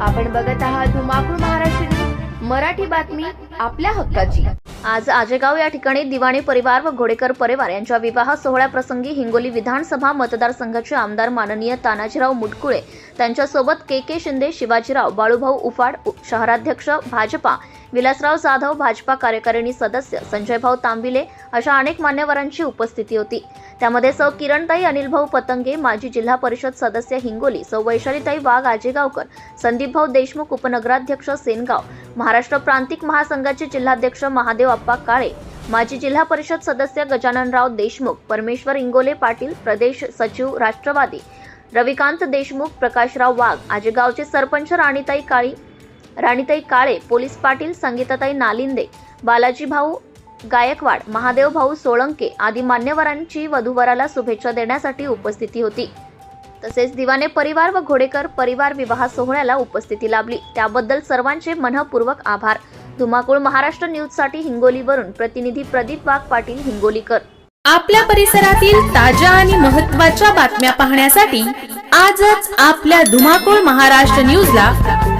आपण बघत आहात धुमाकूळ महाराष्ट्र मराठी बातमी आपल्या हक्काची. आज आजेगाव या ठिकाणी दिवाणी परिवार व घोडेकर परिवार यांच्या विवाह सोहळ्याप्रसंगी हिंगोली विधानसभा मतदारसंघाचे आमदार माननीय तानाजीराव मुटकुळे त्यांच्यासोबत के के शिंदे शिवाजीराव बाळूभाऊ उफाड शहराध्यक्ष भाजपा विलासराव जाधव भाजपा कार्यकारिणी सदस्य संजयभाऊ तांबिले अशा अनेक मान्यवरांची उपस्थिती होती. त्यामध्ये सौ. किरणताई अनिलभाऊ पतंगे माजी जिल्हा परिषद सदस्य हिंगोली सौ. वैशालीताई वाघ आजेगावकर संदीपभाऊ देशमुख उपनगराध्यक्ष सेनगाव महाराष्ट्र प्रांतिक महासंघाचे जिल्हाध्यक्ष महादेव अप्पा काळे माजी जिल्हा परिषद सदस्य गजाननराव देशमुख परमेश्वर इंगोले पाटील प्रदेश सचिव राष्ट्रवादी रविकांत देशमुख प्रकाशराव वाघ आजेगावचे सरपंच राणीताई काळी राणीताई काळे पोलीस पाटील संगीताताई नालिंदे बालाजी भाऊ गायकवाड महादेव भाऊ सोळंके आदी मान्यवरांची वधूवराला शुभेच्छा देण्यासाठी उपस्थिती होती. तसेच दिवाने परिवार व घोडेकर परिवार विवाह सोहळ्याला उपस्थिती लाभली. त्याबद्दल सर्वांचे मनपूर्वक आभार. धुमाकूळ महाराष्ट्र न्यूजसाठी हिंगोलीवरून प्रतिनिधी प्रदीप वाघ पाटील हिंगोलीकर. आपल्या परिसरातील ताज्या आणि महत्त्वाच्या बातम्या पाहण्यासाठी आजच आपल्या धुमाकूळ महाराष्ट्र न्यूजला